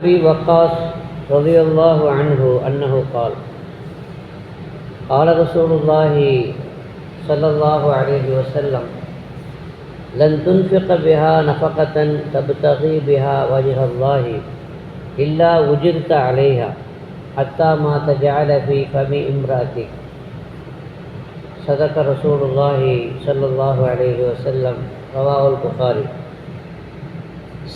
أبي وقاص رضي الله عنه أنه قال قال رسول الله صلى الله عليه وسلم لن تنفق بها نفقة تبتغي بها وجه الله إلا وجرت عليها حتى ما تجعل في فم امرأتك. صدق رسول الله صلى الله عليه وسلم رواه البخاري.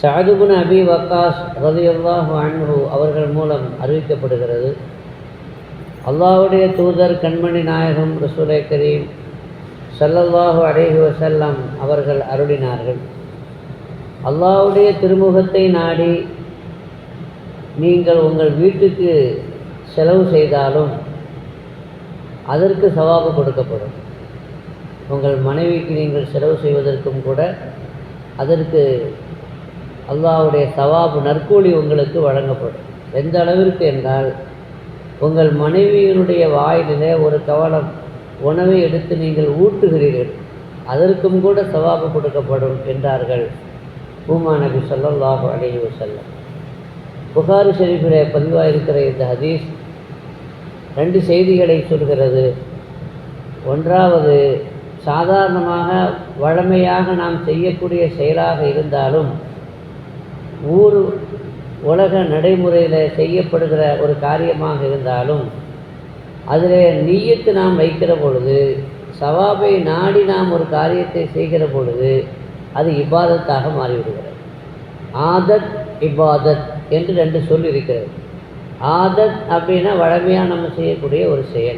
சாதுபுன் அபி வக்காஸ் ரதியல்லாஹு அன்ஹு அவர்கள் மூலம் அறிவிக்கப்படுகிறது. அல்லாஹுடைய தூதர் கண்மணி நாயகம் ரசூலை கரீம் சல்லல்லாஹு அலைஹி வஸல்லம் அவர்கள் அருளினார்கள். அல்லாவுடைய திருமுகத்தை நாடி நீங்கள் உங்கள் வீட்டுக்கு செலவு செய்தாலும் அதற்கு சவாபு கொடுக்கப்படும். உங்கள் மனைவிக்கு நீங்கள் செலவு செய்வதற்கும் கூட அதற்கு அல்லாவுடைய சவாபு நற்கூலி உங்களுக்கு வழங்கப்படும். எந்த அளவிற்கு என்றால் உங்கள் மனைவியினுடைய வாயிலே ஒரு கவலம் உணவை எடுத்து நீங்கள் ஊட்டுகிறீர்கள் அதற்கும் கூட சவாபு கொடுக்கப்படும் என்றார்கள். பூமா நபி ஸல்லல்லாஹு அலைஹி வஸல்லம். புகாரி ஷெரீஃபிலே பதிவாயிருக்கிற இந்த ஹதீஸ் ரெண்டு செய்திகளை சொல்கிறது. ஒன்றாவது சாதாரணமாக வழமையாக நாம் செய்யக்கூடிய செயலாக இருந்தாலும் ஊர் உலக நடைமுறையில் செய்யப்படுகிற ஒரு காரியமாக இருந்தாலும் அதில் நீயத்து நாம் வைக்கிற பொழுது சவாபை நாடி நாம் ஒரு காரியத்தை செய்கிற பொழுது அது இபாதத்தாக மாறிவிடுகிறது. ஆதத் இபாதத் என்று ரெண்டு சொல் இருக்கிறது. ஆதத் அப்படின்னா வழமையாக நம்ம செய்யக்கூடிய ஒரு செயல்.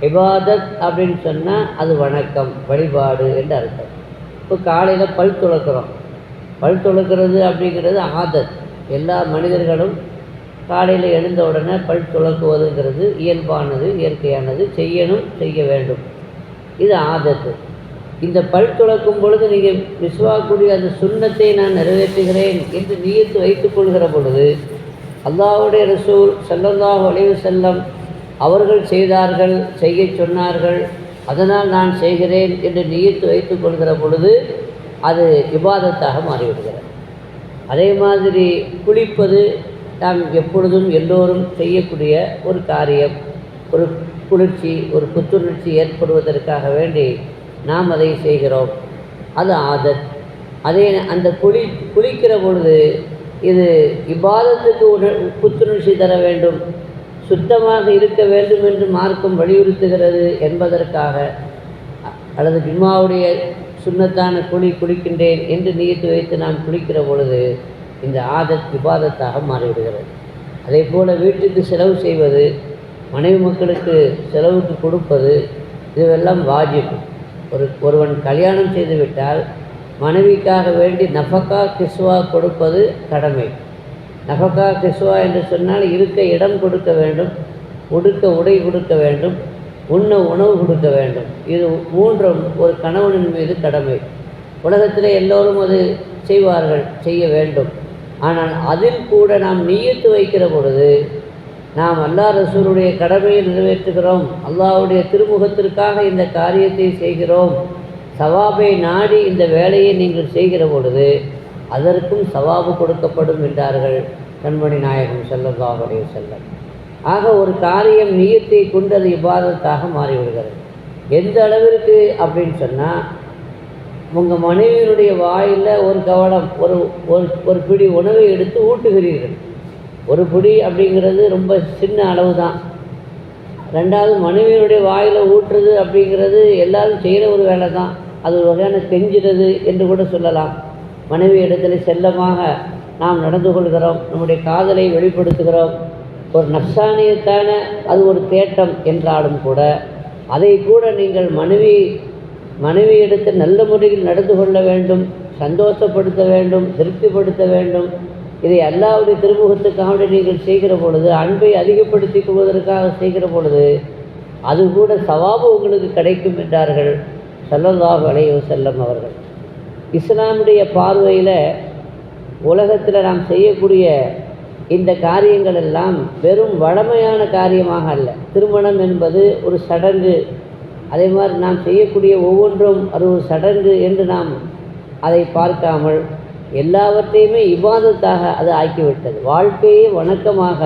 இபாதத் அப்படின்னு சொன்னால் அது வணக்கம் வழிபாடு என்று அர்த்தம். இப்போ காலையில் பல் துளக்கிறோம். பல் துளக்கிறது அப்படிங்கிறது ஆதத் எல்லா மனிதர்களும் காலையில் எழுந்த உடனே பல் துளக்குவதுங்கிறது இயல்பானது இயற்கையானது. செய்யணும் செய்ய வேண்டும். இது ஆதத்து. இந்த பல் துளக்கும் பொழுது நீங்கள் விசுவாக்கூடிய அந்த சுண்ணத்தை நான் நிறைவேற்றுகிறேன் என்று நீயத்து வைத்துக் கொள்கிற பொழுது அல்லாவுடைய ரசூல் செல்லந்தாக ஒளிவு செல்லம் அவர்கள் செய்தார்கள் செய்ய சொன்னார்கள் அதனால் நான் செய்கிறேன் என்று நீயத்து வைத்துக் கொள்கிற பொழுது அது விவாதத்தாக மாறிவிடுகிறது. அதே மாதிரி குளிப்பது நாம் எப்பொழுதும் எல்லோரும் செய்யக்கூடிய ஒரு காரியம் ஒரு குளிர்ச்சி ஒரு புத்துணர்ச்சி ஏற்படுவதற்காக வேண்டி நாம் அதை செய்கிறோம். அது ஆதத். அதே அந்த குளி குளிக்கிற பொழுது இது இவ்வாதத்துக்கு உண புத்துணர்ச்சி தர வேண்டும். சுத்தமாக இருக்க வேண்டும் என்று மார்க்கம் வலியுறுத்துகிறது என்பதற்காக அல்லது ஜும்மாவுடைய சுண்ணத்தான குழி குளிக்கின்றேன் என்று நீத்து வைத்து நாம் குளிக்கிற பொழுது இந்த ஆதத் விவாதத்தாக மாறிவிடுகிறது. அதே போல் வீட்டுக்கு செலவு செய்வது மனைவி மக்களுக்கு செலவுக்கு கொடுப்பது இதுவெல்லாம் வாஜிப். ஒரு ஒருவன் கல்யாணம் செய்துவிட்டால் மனைவிக்காக வேண்டி நஃபக்கா கிஸ்வா கொடுப்பது கடமை. நஃபக்கா கிஸ்வா என்று சொன்னால் இருக்க இடம் கொடுக்க வேண்டும் உடுக்க உடை கொடுக்க வேண்டும் உண்ண உணவு கொடுக்க வேண்டும். இது மூன்றும் ஒரு கணவனின் மீது கடமை. உலகத்தில் எல்லோரும் அது செய்வார்கள் செய்ய வேண்டும். ஆனால் அதில் கூட நாம் நீயத்து வைக்கிற பொழுது நாம் அல்லா ரசூருடைய கடமையை நிறைவேற்றுகிறோம். அல்லாவுடைய திருமுகத்திற்காக இந்த காரியத்தை செய்கிறோம். சவாபை நாடி இந்த வேலையை நீங்கள் செய்கிற பொழுது அதற்கும் சவாபு கொடுக்கப்படும் என்றார்கள் கண்மணி நாயகம் ஸல்லல்லாஹு செல்லம் ஆக ஒரு காரியம் நீயத்தை கொண்டு அது இபாதத்தாக மாறிவிடுகிறது. எந்த அளவிற்கு அப்படின்னு சொன்னால் உங்கள் மனைவியினுடைய வாயில் ஒரு கவனம் ஒரு ஒரு ஒரு பிடி உணவை எடுத்து ஊட்டுகிறீர்கள். ஒரு பிடி அப்படிங்கிறது ரொம்ப சின்ன அளவு தான் ரெண்டாவது மனைவியினுடைய வாயில் ஊட்டுறது அப்படிங்கிறது எல்லாரும் செய்கிற ஒரு வேலை தான் அது ஒரு வகையான கெஞ்சுறது என்று கூட சொல்லலாம். மனைவி இடத்துல செல்லமாக நாம் நடந்து கொள்கிறோம் நம்முடைய காதலை வெளிப்படுத்துகிறோம். ஒரு நப்சானியத்தான அது ஒரு தேட்டம் என்றாலும் கூட அதை கூட நீங்கள் மனைவி மனைவி எடுத்து நல்ல முறையில் நடந்து கொள்ள வேண்டும் சந்தோஷப்படுத்த வேண்டும் திருப்திப்படுத்த வேண்டும். இதை அல்லாவுடைய திருமுகத்துக்காக நீங்கள் செய்கிற பொழுது அன்பை அதிகப்படுத்திக் கொள்வதற்காக செய்கிற பொழுது அது கூட சவாபு உங்களுக்கு கிடைக்கும் என்றார்கள் ஸல்லல்லாஹு அலைஹி செல்லம் அவர்கள். இஸ்லாமுடைய பார்வையில் உலகத்தில் நாம் செய்யக்கூடிய இந்த காரியங்கள் எல்லாம் வெறும் வழமையான காரியமாக அல்ல. திருமணம் என்பது ஒரு சடங்கு. அதே மாதிரி நாம் செய்யக்கூடிய ஒவ்வொன்றும் அது ஒரு சடங்கு என்று நாம் அதை பார்க்காமல் எல்லாவற்றையுமே இவ்வாதத்தாக அது ஆக்கிவிட்டது. வாழ்க்கையே வணக்கமாக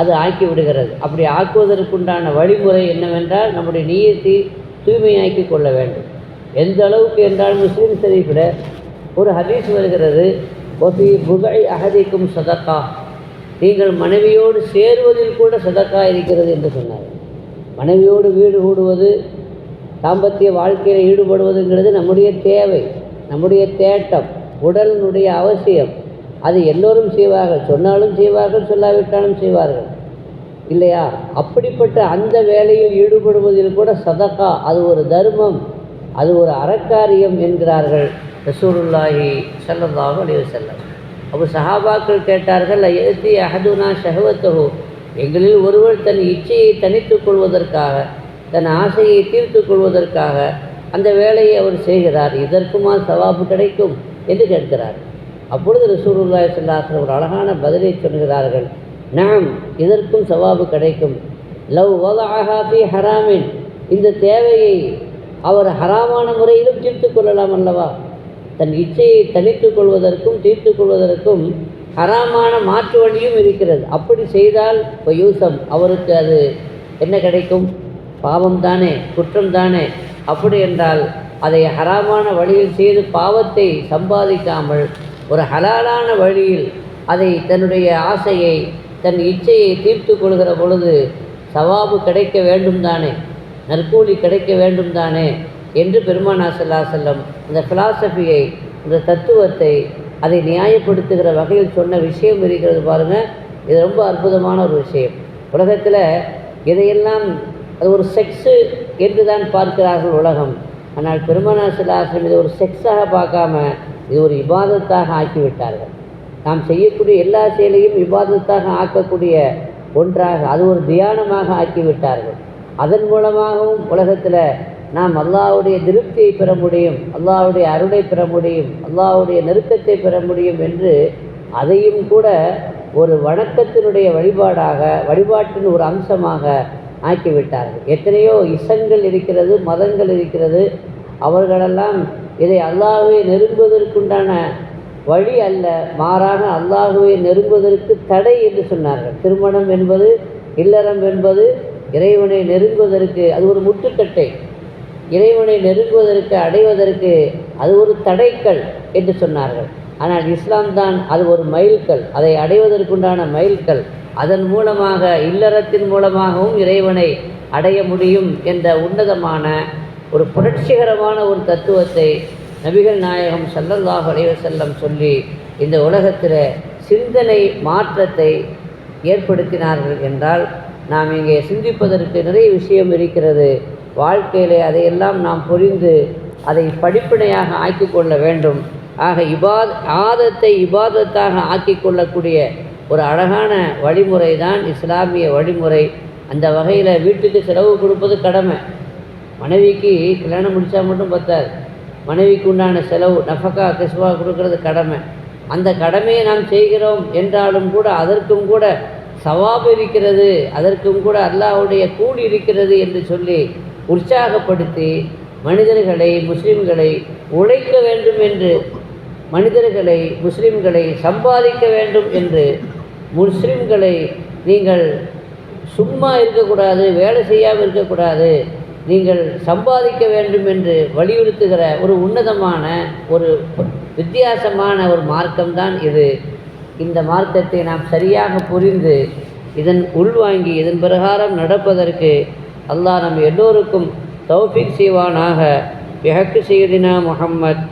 அது ஆக்கி விடுகிறது அப்படி ஆக்குவதற்குண்டான வழிமுறை என்னவென்றால் நம்முடைய நீயத்தை தூய்மையாக்கி கொள்ள வேண்டும். எந்த அளவுக்கு என்றால் முஸ்லீம் ஷரீஃபில் ஒரு ஹதீஸ் வருகிறது ஒஃபி புகை அகதிக்கும் சதக்கா நீங்கள் மனைவியோடு சேருவதில் கூட சதக்கா இருக்கிறது என்று சொன்னார். மனைவியோடு வீடு கூடுவது தாம்பத்திய வாழ்க்கையில் ஈடுபடுவதுங்கிறது நம்முடைய தேவை நம்முடைய தேட்டம் உடலினுடைய அவசியம். அது எல்லோரும் செய்வார்கள் சொன்னாலும் செய்வார்கள் சொல்லாவிட்டாலும் செய்வார்கள். இல்லையா? அப்படிப்பட்ட அந்த வேலையில் ஈடுபடுவதில் கூட சதக்கா அது ஒரு தர்மம் அது ஒரு அறக்காரியம் என்கிறார்கள் ரசூலுல்லாஹி செல்லதாக அலைஹி வஸல்லம். அப்போ சஹாபாக்கள் கேட்டார்கள் எழுதி அஹதுனா ஷஹவத்தஹு? எங்களில் ஒருவர் தன் இச்சையை தனித்துக் கொள்வதற்காக தன் ஆசையை தீர்த்து கொள்வதற்காக அந்த வேலையை அவர் செய்கிறார். இதற்குமா சவாபு கிடைக்கும் என்று கேட்கிறார். அப்பொழுது ரசூலுல்லாஹி ஸல்லல்லாஹு ஒரு அழகான பதிலை சொல்கிறார்கள். நாம் இதற்கும் சவாபு கிடைக்கும். லவ் வதஅஹா ஹராமின். இந்த தேவையை அவர் ஹராமான முறையிலும் தீர்த்து கொள்ளலாம் அல்லவா? தன் இச்சையை தனித்துக் கொள்வதற்கும் தீர்த்து கொள்வதற்கும் ஹராமான மாற்று வழியும் இருக்கிறது. அப்படி செய்தால் பயூசம். யூசம் அவருக்கு அது என்ன கிடைக்கும்? பாவம் தானே குற்றம் தானே. அப்படி என்றால் அதை ஹராமான வழியில் செய்து பாவத்தை சம்பாதிக்காமல் ஒரு ஹலாலான வழியில் அதை தன்னுடைய ஆசையை தன் இச்சையை தீர்த்து கொள்கிற பொழுது சவாபு கிடைக்க வேண்டும் தானே? நற்கூலி கிடைக்க வேண்டும் தானே? என்று பெருமானா சல்லா செல்லம் இந்த ஃபிலாசபியை இந்த தத்துவத்தை அதை நியாயப்படுத்துகிற வகையில் சொன்ன விஷயம் இருக்கிறது பாருங்கள் இது ரொம்ப அற்புதமான ஒரு விஷயம். உலகத்தில் இதையெல்லாம் அது ஒரு செக்ஸு என்று தான் பார்க்கிறார்கள் உலகம். ஆனால் பெருமனா சல்லாஸ்லம் இதை ஒரு செக்ஸாக பார்க்காம இது ஒரு இபாதத்தாக ஆக்கிவிட்டார்கள். நாம் செய்யக்கூடிய எல்லா செயலையும் விவாதத்தாக ஆக்கக்கூடிய ஒன்றாக அது ஒரு தியானமாக ஆக்கிவிட்டார்கள். அதன் மூலமாகவும் உலகத்தில் நாம் அல்லாவுடைய திருப்தியை பெற முடியும் அல்லாவுடைய அருளை பெற முடியும் அல்லாவுடைய நெருக்கத்தை பெற முடியும் என்று அதையும் கூட ஒரு வணக்கத்தினுடைய வழிபாடாக வழிபாட்டின் ஒரு அம்சமாக ஆக்கிவிட்டார்கள். எத்தனையோ இசங்கள் இருக்கிறது மதங்கள் இருக்கிறது. அவர்களெல்லாம் இதை அல்லாஹுவை நெருங்குவதற்குண்டான வழி அல்ல மாறாக அல்லாஹுவை நெருங்குவதற்கு தடை என்று சொன்னார்கள். திருமணம் என்பது இல்லறம் என்பது இறைவனை நெருங்குவதற்கு அது ஒரு முட்டுக்கட்டை. இறைவனை நெருங்குவதற்கு அடைவதற்கு அது ஒரு தடைக்கல் என்று சொன்னார்கள். ஆனால் இஸ்லாம் தான் அது ஒரு மைல்கல் அதை அடைவதற்குண்டான மைல்கல் அதன் மூலமாக இல்லறத்தின் மூலமாகவும் இறைவனை அடைய முடியும் என்ற உன்னதமான ஒரு புரட்சிகரமான ஒரு தத்துவத்தை நபிகள் நாயகம் சல்லல்லாஹ் செல்லம் சொல்லி இந்த உலகத்தில் சிந்தனை மாற்றத்தை ஏற்படுத்தினார்கள் என்றால் நாம் இங்கே சிந்திப்பதற்கு நிறைய விஷயம் இருக்கிறது. வாழ்க்கையிலே அதையெல்லாம் நாம் புரிந்து அதை படிப்பினையாக ஆக்கி கொள்ள வேண்டும். ஆக இபாத் ஆதத்தை இபாதத்தாக ஆக்கி கொள்ளக்கூடிய ஒரு அழகான வழிமுறை தான் இஸ்லாமிய வழிமுறை. அந்த வகையில் வீட்டுக்கு செலவு கொடுப்பது கடமை. மனைவிக்கு கல்யாணம் முடித்தா மட்டும் பத்தாது. மனைவிக்கு உண்டான செலவு நஃபக்கா கிஸ்வா கொடுக்கறது கடமை. அந்த கடமையை நாம் செய்கிறோம் என்றாலும் கூட அதற்கும் கூட சவாபு இருக்கிறது அதற்கும் கூட அல்லாவுடைய கூலி இருக்கிறது என்று சொல்லி உற்சாகப்படுத்தி மனிதர்களை முஸ்லிம்களை உழைக்க வேண்டும் என்று மனிதர்களை முஸ்லீம்களை சம்பாதிக்க வேண்டும் என்று முஸ்லீம்களை நீங்கள் சும்மா இருக்கக்கூடாது வேலை செய்யாமல் இருக்கக்கூடாது நீங்கள் சம்பாதிக்க வேண்டும் என்று வலியுறுத்துகிற ஒரு உன்னதமான ஒரு வித்தியாசமான ஒரு மார்க்கம்தான் இது. இந்த மார்க்கத்தை நாம் சரியாக புரிந்து இதன் உள்வாங்கி இதன் பிரகாரம் நடப்பதற்கு அல்லாஹ் நம் எல்லோருக்கும் தௌஃபிக் செய்வானாக. பிஹக்கு செய்தினா முகம்மத்